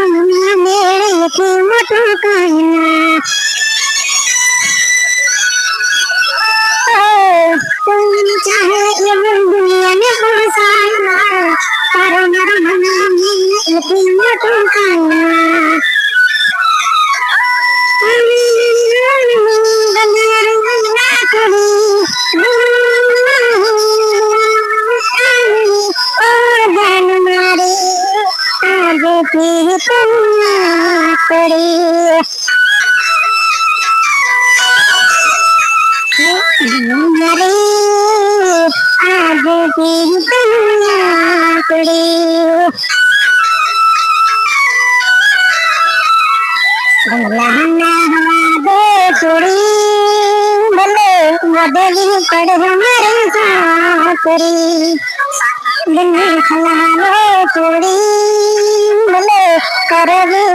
मेरे की मटू का જેથી તું કરી પડ હમારે સાસરી દિલ ખલાલો